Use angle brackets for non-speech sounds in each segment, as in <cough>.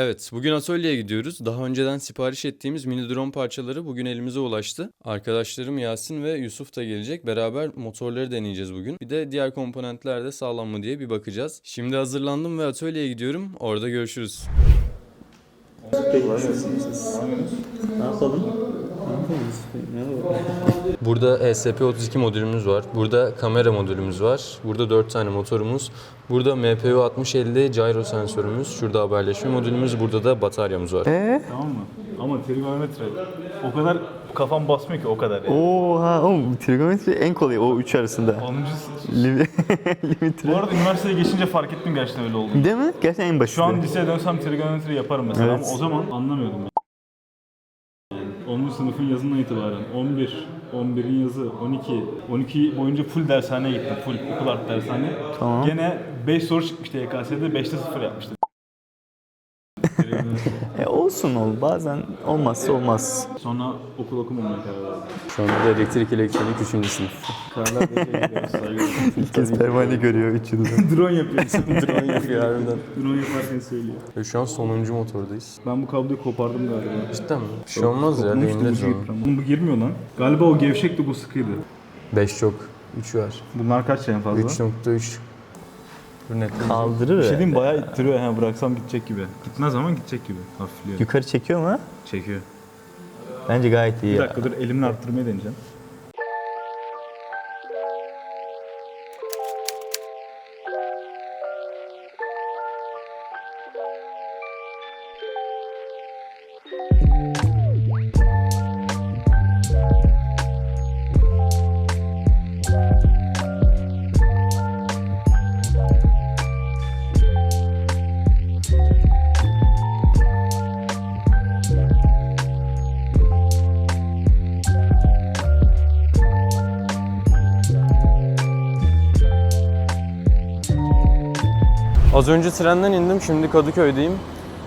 Evet, bugün atölyeye gidiyoruz. Daha önceden sipariş ettiğimiz mini drone parçaları bugün elimize ulaştı. Arkadaşlarım Yasin ve Yusuf da gelecek. Beraber motorları deneyeceğiz bugün. Bir de diğer komponentler de sağlam mı diye bir bakacağız. Şimdi hazırlandım ve atölyeye gidiyorum. Orada görüşürüz. Ne yapalım? Burada E ESP32 modülümüz var. Burada kamera modülümüz var. Burada 4 tane motorumuz. Burada MPU 6050 gyro sensörümüz. Şurada haberleşme modülümüz. Burada da bataryamız var. Tamam mı? Ama trigonometre o kadar kafam basmıyor ki o kadar yani. Oha oğlum trigonometri en kolay o üç arasında. 10. Lim- <laughs> Bu Limitri. arada üniversiteye geçince fark ettim gerçekten öyle oldu. Değil mi? Gerçekten en basit. Şu an liseye dönsem trigonometri yaparım mesela Evet. ama o zaman anlamıyordum ben. Yani 10. sınıfın yazından itibaren 11, 11'in yazı 12, 12 boyunca full dershaneye gittim. Full okul art dershane. Tamam. Gene 5 soru çıkmıştı YKS'de 5'te 0 yapmıştım. E, olsun ol. Bazen olmazsa olmaz. Sonra okul okumamaya karar verdim. Şu anda da elektrik elektronik 3. sınıf. Kararlar. <laughs> İlk kez pervane görüyor üç yılda. <laughs> Drone yapıyorsun. <laughs> Drone yapıyor harbiden. Drone yaparken söylüyor. Ve şu an sonuncu motordayız. Ben bu kabloyu kopardım galiba. Cidden mi? Bir şey olmaz ya. Kopmuştu, yıpranmış. Oğlum bu girmiyor lan. Galiba o gevşekti bu sıkıydı. 5 çok. 3 var. Bunlar kaç en fazla? 3.3. Net. Kaldırır. Bir şey diyeyim bayağı ittiriyor. Ha, bıraksam gidecek gibi. Gitmez ama gidecek gibi. Hafifliyor. Yukarı çekiyor mu? Çekiyor. Bence gayet iyi. Bir dakika dur elimle arttırmayı deneyeceğim. Az önce trenden indim. Şimdi Kadıköy'deyim.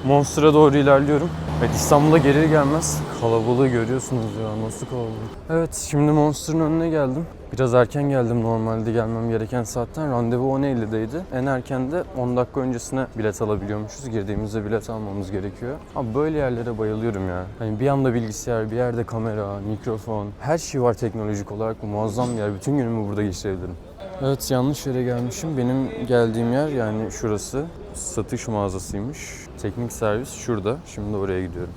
Monster'a doğru ilerliyorum. Evet İstanbul'a gelir gelmez kalabalığı görüyorsunuz ya nasıl kalabalık. Evet şimdi Monster'ın önüne geldim. Biraz erken geldim normalde gelmem gereken saatten. Randevu 10.50'deydi. En erken de 10 dakika öncesine bilet alabiliyormuşuz. Girdiğimizde bilet almamız gerekiyor. Ama böyle yerlere bayılıyorum ya. Hani bir yanda bilgisayar, bir yerde kamera, mikrofon. Her şey var teknolojik olarak. Muazzam bir yer. Bütün günümü burada geçirebilirim. Evet yanlış yere gelmişim. Benim geldiğim yer yani şurası. Satış mağazasıymış. Teknik servis şurada. Şimdi oraya gidiyorum.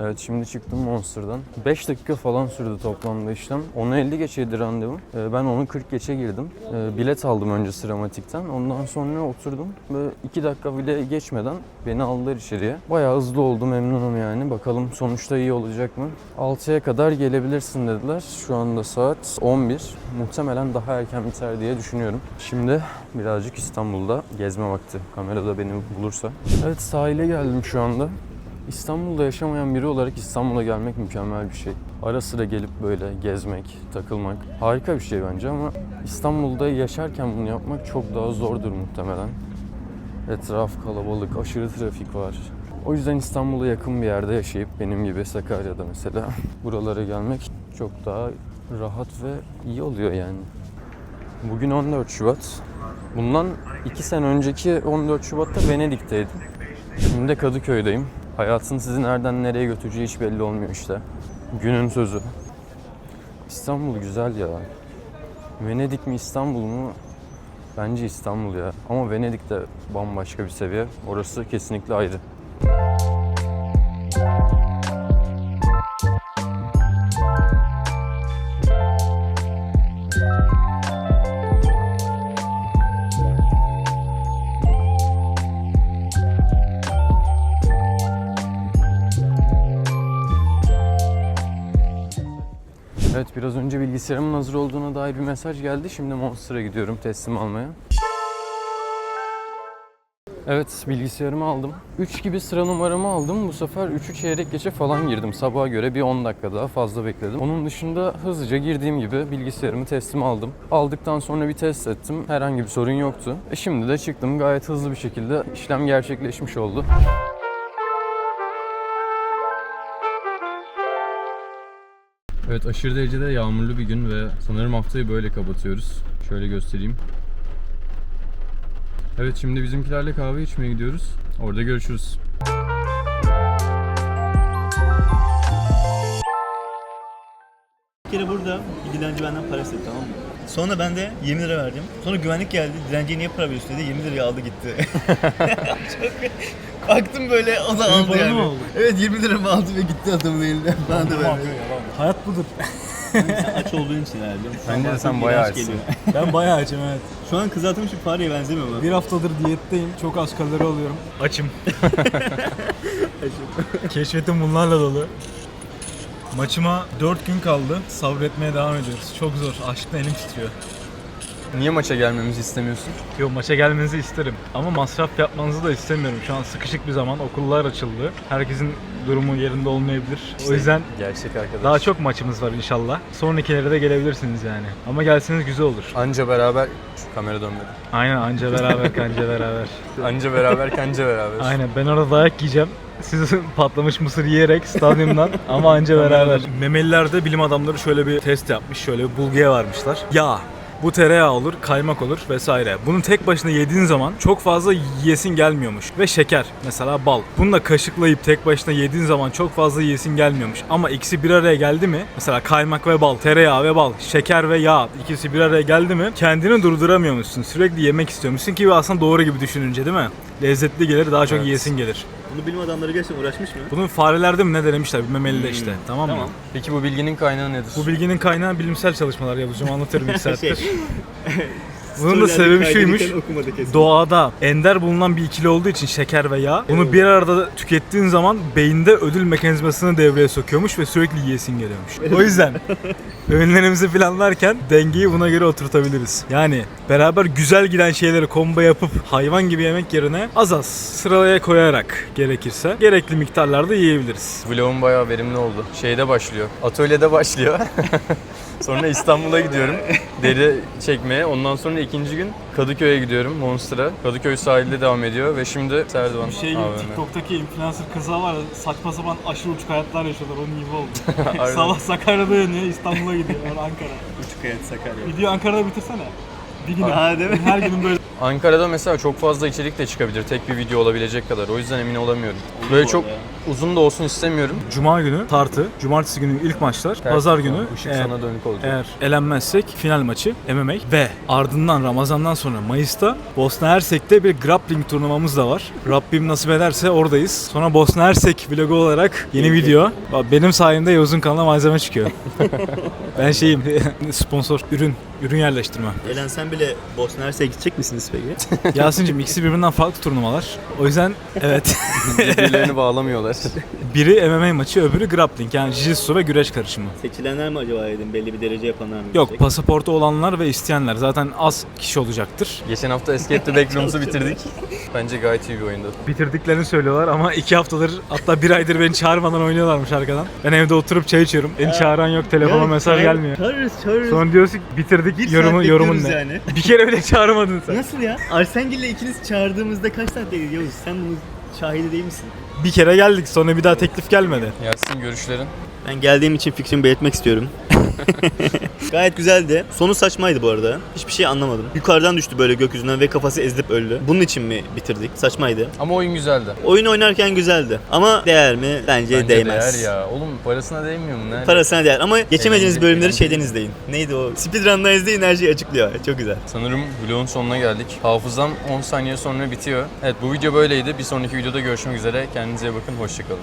Evet şimdi çıktım Monster'dan. 5 dakika falan sürdü toplamda işlem. 10.50 geçeydi randevum. Ee, Ben onu 40 geçe girdim. Ee, Bilet aldım önce Sıramatik'ten. Ondan sonra oturdum ve 2 dakika bile geçmeden beni aldılar içeriye. Bayağı hızlı oldu memnunum yani. Bakalım sonuçta iyi olacak mı? 6'ya kadar gelebilirsin dediler. Şu anda saat 11. Muhtemelen daha erken biter diye düşünüyorum. Şimdi birazcık İstanbul'da gezme vakti. Kamerada beni bulursa. Evet sahile geldim şu anda. İstanbul'da yaşamayan biri olarak İstanbul'a gelmek mükemmel bir şey. Ara sıra gelip böyle gezmek, takılmak harika bir şey bence ama İstanbul'da yaşarken bunu yapmak çok daha zordur muhtemelen. Etraf kalabalık, aşırı trafik var. O yüzden İstanbul'a yakın bir yerde yaşayıp benim gibi Sakarya'da mesela <laughs> buralara gelmek çok daha rahat ve iyi oluyor yani. Bugün 14 Şubat. Bundan 2 sene önceki 14 Şubat'ta Venedik'teydim. Şimdi de Kadıköy'deyim. Hayatın sizi nereden nereye götüreceği hiç belli olmuyor işte. Günün sözü. İstanbul güzel ya. Venedik mi İstanbul mu? Bence İstanbul ya. Ama Venedik de bambaşka bir seviye. Orası kesinlikle ayrı. Evet biraz önce bilgisayarımın hazır olduğuna dair bir mesaj geldi. Şimdi Monster'a gidiyorum teslim almaya. Evet bilgisayarımı aldım. 3 gibi sıra numaramı aldım. Bu sefer 3'ü çeyrek geçe falan girdim. Sabaha göre bir 10 dakika daha fazla bekledim. Onun dışında hızlıca girdiğim gibi bilgisayarımı teslim aldım. Aldıktan sonra bir test ettim. Herhangi bir sorun yoktu. E şimdi de çıktım. Gayet hızlı bir şekilde işlem gerçekleşmiş oldu. Evet aşırı derecede yağmurlu bir gün ve sanırım haftayı böyle kapatıyoruz. Şöyle göstereyim. Evet şimdi bizimkilerle kahve içmeye gidiyoruz. Orada görüşürüz. Bir kere burada bir dilenci benden para istedi tamam mı? Sonra ben de 20 lira verdim. Sonra güvenlik geldi. Dilenciye niye para veriyorsun dedi. 20 lirayı aldı gitti. <laughs> Çok Baktım böyle o da aldı yani. Evet 20 lira aldı ve gitti adamın elinden. Ben de verdim. Hayat budur. Sen aç olduğun için herhalde. Bence de sen bayağı açsın. ben bayağı açım evet. Şu an kızartılmış bir fareye benzemiyor mu? Bir haftadır diyetteyim. Çok az kalori alıyorum. Açım. <laughs> Keşfetim bunlarla dolu. Maçıma 4 gün kaldı. Sabretmeye devam ediyoruz. Çok zor. Açlıktan elim titriyor. Niye maça gelmemizi istemiyorsun? Yo maça gelmenizi isterim. Ama masraf yapmanızı da istemiyorum. Şu an sıkışık bir zaman. Okullar açıldı. Herkesin durumu yerinde olmayabilir. o yüzden Gerçek arkadaş. daha çok maçımız var inşallah. Sonrakilere de gelebilirsiniz yani. Ama gelseniz güzel olur. Anca beraber Şu kamera dönmedi. Aynen anca beraber kanca beraber. <laughs> Anca beraber kanca beraber. Aynen ben orada dayak yiyeceğim. Siz <laughs> patlamış mısır yiyerek stadyumdan ama anca beraber. Memelilerde bilim adamları şöyle bir test yapmış. Şöyle bir bulguya varmışlar. Yağ. Bu tereyağı olur, kaymak olur vesaire. Bunu tek başına yediğin zaman çok fazla yiyesin gelmiyormuş. Ve şeker, mesela bal. Bunu da kaşıklayıp tek başına yediğin zaman çok fazla yiyesin gelmiyormuş. Ama ikisi bir araya geldi mi, mesela kaymak ve bal, tereyağı ve bal, şeker ve yağ ikisi bir araya geldi mi kendini durduramıyormuşsun. Sürekli yemek istiyormuşsun ki aslında doğru gibi düşününce değil mi? Lezzetli gelir, daha çok Evet. yiyesin gelir. Bunu bilim adamları gerçekten uğraşmış mı? Bunun farelerde mi ne denemişler bir memelide işte tamam mı? Tamam. Peki bu bilginin kaynağı nedir? Bu bilginin kaynağı bilimsel çalışmalar yapacağım anlatıyorum iki <laughs> saattir. Şey, Bunun da sebebi şuymuş. Doğada ender bulunan bir ikili olduğu için şeker ve yağ bunu bir arada tükettiğin zaman beyinde ödül mekanizmasını devreye sokuyormuş ve sürekli yiyesin geliyormuş. O yüzden <laughs> öğünlerimizi planlarken dengeyi buna göre oturtabiliriz. Yani beraber güzel giden şeyleri combo yapıp hayvan gibi yemek yerine az az sıralaya koyarak gerekirse gerekli miktarlarda yiyebiliriz. Vlogum bayağı verimli oldu. Şeyde başlıyor. Atölyede başlıyor. <laughs> sonra İstanbul'a gidiyorum. Deri çekmeye. Ondan sonra ikinci gün Kadıköy'e gidiyorum Monster'a. Kadıköy sahilde devam ediyor ve şimdi Serdivan Şey gibi AVM. TikTok'taki influencer kızlar var ya saçma sapan aşırı uçuk hayatlar yaşıyorlar onun gibi oldu. <laughs> Aynen. Sabah Sakarya'da yanıyor İstanbul'a gidiyor yani Ankara. Uçuk hayat Sakarya. Video Ankara'da bitirsene. Bir gün. Ha, değil mi? Her günün böyle. Ankara'da mesela çok fazla içerik de çıkabilir. Tek bir video olabilecek kadar. O yüzden emin olamıyorum. Böyle çok uzun da olsun istemiyorum. Cuma günü tartı, cumartesi günü ilk maçlar, pazar günü Işık eğer, sana dönük olacak. eğer elenmezsek final maçı MMA ve ardından Ramazan'dan sonra Mayıs'ta Bosna Hersek'te bir grappling turnuvamız da var. Rabbim nasip ederse oradayız. Sonra Bosna Hersek vlogu olarak yeni video. Benim sayemde Yavuz'un kanalına malzeme çıkıyor. <laughs> ben şeyim <laughs> sponsor ürün ürün yerleştirme. Elensen bile Bosna Hersek'e gidecek misiniz peki? <laughs> Yasin'cim ikisi birbirinden farklı turnuvalar. O yüzden evet. <laughs> Birbirlerini bağlamıyorlar. Biri MMA maçı, öbürü grappling yani jiu-jitsu ve güreş karışımı. Seçilenler mi acaba dedim? Belli bir derece yapanlar mı? Yok gidecek? pasaportu olanlar ve isteyenler zaten az kişi olacaktır. Geçen hafta Escape the Backrooms'u bitirdik. Bence gayet iyi bir oyundu. Bitirdiklerini söylüyorlar ama iki haftadır hatta bir aydır beni çağırmadan oynuyorlarmış arkadan. Ben evde oturup çay içiyorum. Beni çağıran yok, telefona mesaj gelmiyor. Çağırırız çağırırız. Sonra diyorsun ki bitirdik Bir yorumu, saat yorumun ne? yani. Bir kere bile çağırmadın sen. Nasıl ya? Arsengil'le ikiniz çağırdığımızda kaç saat bekledik Yavuz? Sen bunu şahidi değil misin? Bir kere geldik sonra bir daha teklif gelmedi. Yasin görüşlerin. Ben geldiğim için fikrimi belirtmek istiyorum. <laughs> Gayet güzeldi. Sonu saçmaydı bu arada. Hiçbir şey anlamadım. Yukarıdan düştü böyle gökyüzünden ve kafası ezilip öldü. Bunun için mi bitirdik? Saçmaydı. Ama oyun güzeldi. Oyun oynarken güzeldi. Ama değer mi? Bence, Bence değmez. değer ya. Oğlum parasına değmiyor mu? Ne? Parasına değer. Ama geçemediğiniz Eğlenceli, bölümleri eğlenceli. şeyden izleyin. Neydi o? Speedrun'dan izleyin her şeyi açıklıyor. Çok güzel. Sanırım vlogun sonuna geldik. Hafızam 10 saniye sonra bitiyor. Evet bu video böyleydi. Bir sonraki videoda görüşmek üzere. Kendinize iyi bakın. Hoşçakalın.